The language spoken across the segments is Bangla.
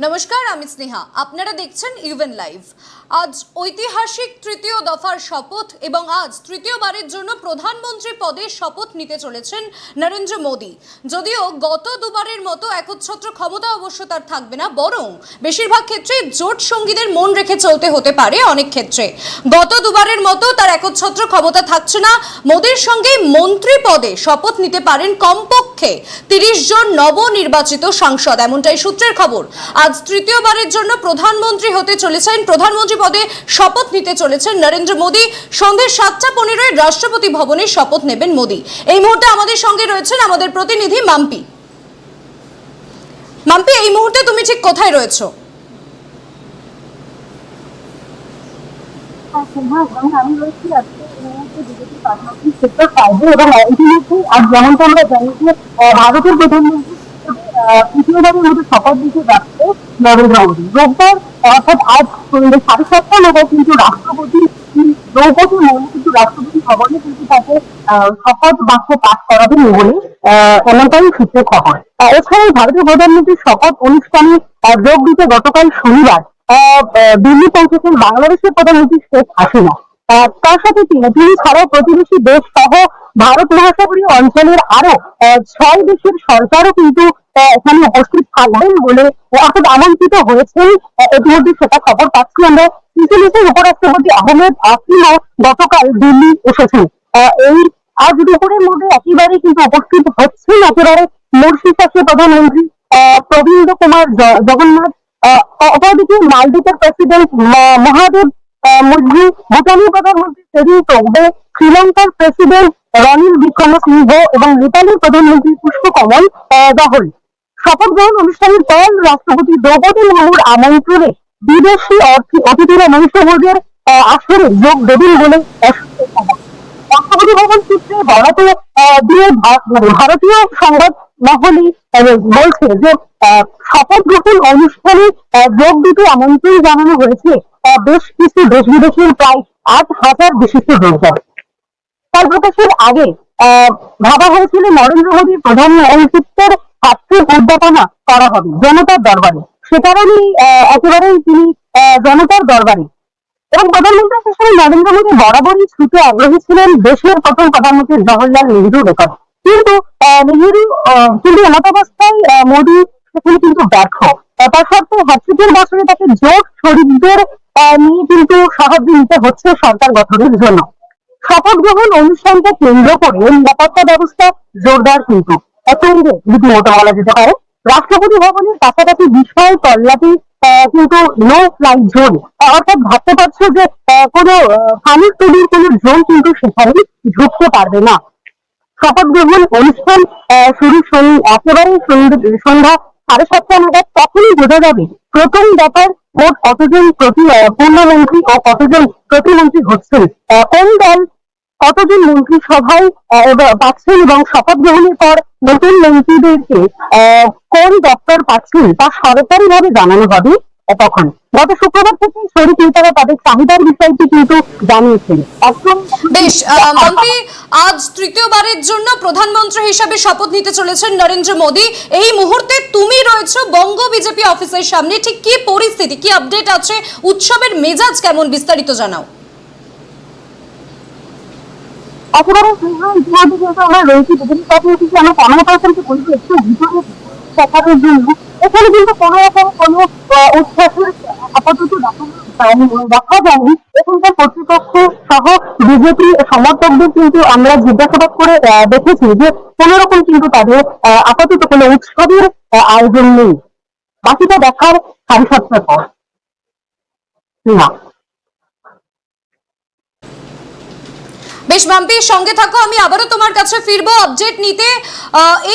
নমস্কার, আমি স্নেহা। আপনারা দেখছেন ইভেন লাইভ। আজ ঐতিহাসিক তৃতীয় দফার শপথ এবং আজ তৃতীয়বারের জন্য প্রধানমন্ত্রী পদে শপথ নিতে চলেছেন নরেন্দ্র মোদী। যদিও গত দুবারের মতো একচ্ছত্র ক্ষমতা অবশ্য তার থাকবে না, বরং বেশিরভাগ ক্ষেত্রে জোট সঙ্গীদের মন রেখে চলতে হতে পারে অনেক ক্ষেত্রে। গত দুবারের মতো তার একচ্ছত্র ক্ষমতা থাকছে না, মোদীর সঙ্গে মন্ত্রী পদে শপথ নিতে পারেন কমপক্ষে তিরিশ জন নবনির্বাচিত সাংসদ, এমনটাই সূত্রের খবর। আজ তৃতীয়বারের জন্য প্রধানমন্ত্রী হতে চলেছেন। প্রধানমন্ত্রী পদে শপথ নিতে চলেছেন নরেন্দ্র মোদী। সন্ধ্যে সাতটা পনেরোয় রাষ্ট্রপতি ভবনে শপথ নেবেন মোদী। এই মুহূর্তে আমাদের সঙ্গে রয়েছেন আমাদের প্রতিনিধি মাম্পি। মাম্পি এই মুহূর্তে তুমি ঠিক কোথায় রয়েছো? হ্যাঁ, আমি রয়েছি আজকে এবং আজ যেমনটা আমরা জানি যে ভারতের প্রধানমন্ত্রী তৃতীয়বারের মতো শপথ দিতে যাচ্ছে নরেন্দ্র মোদী রোববার অর্থাৎ আজ সন্ধ্যে সাড়ে সাতটা নাগাদ কিন্তু রাষ্ট্রপতি দ্রৌপদী মুর্মু কিন্তু রাষ্ট্রপতি ভবনে কিন্তু তাকে শপথ বাক্য পাঠ করাবেন বলে এমনটাই সূত্রে খবর এছাড়াও ভারতের প্রধানমন্ত্রীর শপথ অনুষ্ঠানে যোগ দিতে গতকাল শনিবার দিল্লি পৌঁছেছেন বাংলাদেশের প্রধানমন্ত্রী শেখ হাসিনা তার সাথে তিনি ছাড়াও প্রতিবেশী দেশ সহ ভারত মহাসাগরীয় অঞ্চলের আরও ছয় দেশের সরকারও কিন্তু এখানে উপস্থিত থাকবেন বলে অর্থাৎ আমন্ত্রিত হয়েছেন। ইতিমধ্যে সেটা খবর পাচ্ছি আমরা। ইতিমধ্যে উপরাষ্ট্রপতি আহমেদ আসিমও গতকাল দিল্লি এসেছেন। এই আজ দুপুরের মধ্যে একেবারে কিন্তু উপস্থিত হচ্ছেন একেবারে মর্সিশাসী প্রধানমন্ত্রী আহ, প্রবীন্দ্র কুমার জগন্নাথ। অপরদিকে মালদ্বীপের প্রেসিডেন্ট মহাদেব আহ, মুরজি ভুটানের প্রধানমন্ত্রী শ্রীলঙ্কার প্রেসিডেন্ট রনিল বিক্রমসিংহ এবং নেপালের প্রধানমন্ত্রী পুষ্পকমল দহল শপথ গ্রহণ অনুষ্ঠানের পর রাষ্ট্রপতি দ্রৌপদী মুর্মুর আমন্ত্রণে বিদেশি অতিথিরা আহ, আসরে যোগ দেবেন বলে। রাষ্ট্রপতি ভবন সূত্রে বরাতে দিয়ে ভারতীয় সংবাদ মহলই আহ, বলছে যে শপথ গ্রহণ অনুষ্ঠানে যোগ দিতে আমন্ত্রণ জানানো হয়েছে। বেশ কিছু দেশ বিদেশের প্রায় আট হাজার বিশিষ্ট যোগদান তার প্রকাশের আগে ভাবা হয়েছিল নরেন্দ্র মোদীর প্রধান নেতৃত্বের ছাত্রের উদ্যাপনা করা হবে জনতার দরবারে। সে কারণেই একেবারেই তিনি জনতার দরবারে। এবং প্রধানমন্ত্রী হিসেবে নরেন্দ্র মোদী বরাবরই ছুটে আগ্রহী ছিলেন দেশের প্রথম প্রধানমন্ত্রী জওহরলাল নেহরুর রেকর্ড। কিন্তু আহ, কিন্তু এমতাবস্থায় আহ, মোদী সেখানে কিন্তু ব্যর্থ তার সত্ত্বেও হ্যাট্রিকের বছরে তাকে জোট শরীরদের নিয়ে কিন্তু সাহায্য নিতে হচ্ছে সরকার গঠনের জন্য। শপথ গ্রহণ অনুষ্ঠানকে কেন্দ্র করে নিরাপত্তা ব্যবস্থা জোরদার কিন্তু। রীতিমতো বলা যেতে পারে। রাষ্ট্রপতি ভবনের কাছাকাছি বিষয় তল্লাটি কিন্তু নো ফ্লাইট জোন অর্থাৎ ভাবতে পারছ যে কোনো ফানির তৈরির কোনো জোন কিন্তু সেখানে ঢুকতে পারবে না। শপথ গ্রহণ অনুষ্ঠান শুরু একেবারে সন্ধ্যে- সাড়ে সাতটা নাগাদ তখনই বোঝা যাবে প্রথম দফার মোট কতজন প্রতি পূর্ণমন্ত্রী ও কতজন প্রতিমন্ত্রী হচ্ছেন। কোন দল কতজন মন্ত্রী সভায় পাচ্ছেন এবং শপথ গ্রহণের পর নতুন মন্ত্রীদেরকে কোন দপ্তর পাচ্ছেন তা সরকারি ভাবে জানানো হবে। তখন গত শুক্রবার থেকে শরীর নেতারা তাদের চাহিদার বিষয়টি কিন্তু জানিয়েছেন। একদম বেশ মাম্পি আজ তৃতীয়বারের জন্য প্রধানমন্ত্রী হিসাবে শপথ নিতে চলেছেন নরেন্দ্র মোদী। এই মুহূর্তে তুমি রয়েছো বঙ্গ বিজেপি অফিসের সামনে। ঠিক কি পরিস্থিতি কি আপডেট আছে? উৎসবের মেজাজ কেমন বিস্তারিত জানাও। একেবারে যেহেতু আমরা রয়েছি পার্টি অফিসে আমরা ক্যামেরা বলব একটু ভিতরে দেখানোর জন্য এখানে কিন্তু কোনো রকম কোনো উচ্ছ্বাসের আপাতত দেখা যায়নি, এখানকার কর্তৃপক্ষ সহ বিজেপি সমর্থকদের কিন্তু আমরা জিজ্ঞাসাবাদ করে দেখেছি যে কোন রকম কিন্তু তাদের আপাতত কোনো উৎসবের আয়োজন নেই। বাকিটা দেখার সাড়ে সাতটার পর। না। বেশ মাম্পি সঙ্গে থাকো, আমি আবারও তোমার কাছে ফিরবো আপডেট নিতে।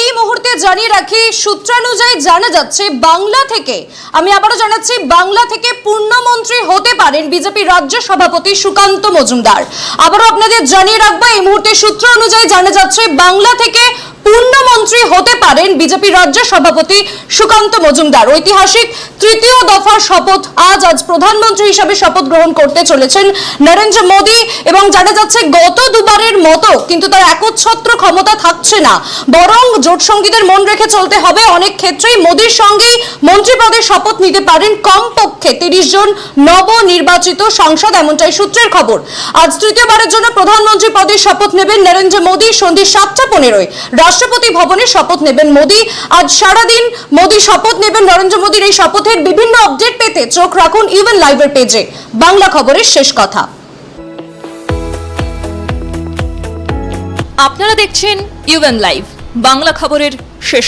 এই মুহূর্তে জানিয়ে রাখি, সূত্রানুযায়ী জানা যাচ্ছে, বাংলা থেকে, আমি আবারও জানাচ্ছি, বাংলা থেকে পূর্ণমন্ত্রী হতে পারেন বিজেপি রাজ্য সভাপতি সুকান্ত মজুমদার। আবারও আপনাদের জানিয়ে রাখব, এই মুহূর্তে সূত্র অনুযায়ী জানা যাচ্ছে, বাংলা থেকে পূর্ণমন্ত্রী হতে পারেন বিজেপি রাজ্য সভাপতি সুকান্ত মজুমদার। ঐতিহাসিক তৃতীয় দফার শপথ আজ আজ প্রধানমন্ত্রী হিসাবে শপথ গ্রহণ করতে চলেছেন নরেন্দ্র মোদী এবং জানা যাচ্ছে গত দুবারের মতো কিন্তু তার একচ্ছত্র ক্ষমতা থাকছে না। বরং জোট সঙ্গীদের মন রেখে চলতে হবে। অনেক ক্ষেত্রেই মোদীর সঙ্গেই মন্ত্রী পদে শপথ নিতে পারেন কমপক্ষে তিরিশ জন নবনির্বাচিত সাংসদ এমনটাই সূত্রের খবর। আজ তৃতীয়বারের জন্য প্রধানমন্ত্রী পদে শপথ নেবেন নরেন্দ্র মোদী সন্ধে সাতটা পনেরোয়। রাষ্ট্রপতি ভবনে শপথ নেবেন মোদি। আজ সারাদিন মোদি শপথ নেবেন নরেন্দ্র মোদীর এই শপথের বিভিন্ন আপডেট পেতে চোখ রাখুন ইভেন লাইভের পেজে। বাংলা খবরের শেষ কথা। আপনারা দেখছেন ইউএন লাইভ। বাংলা খবরের শেষ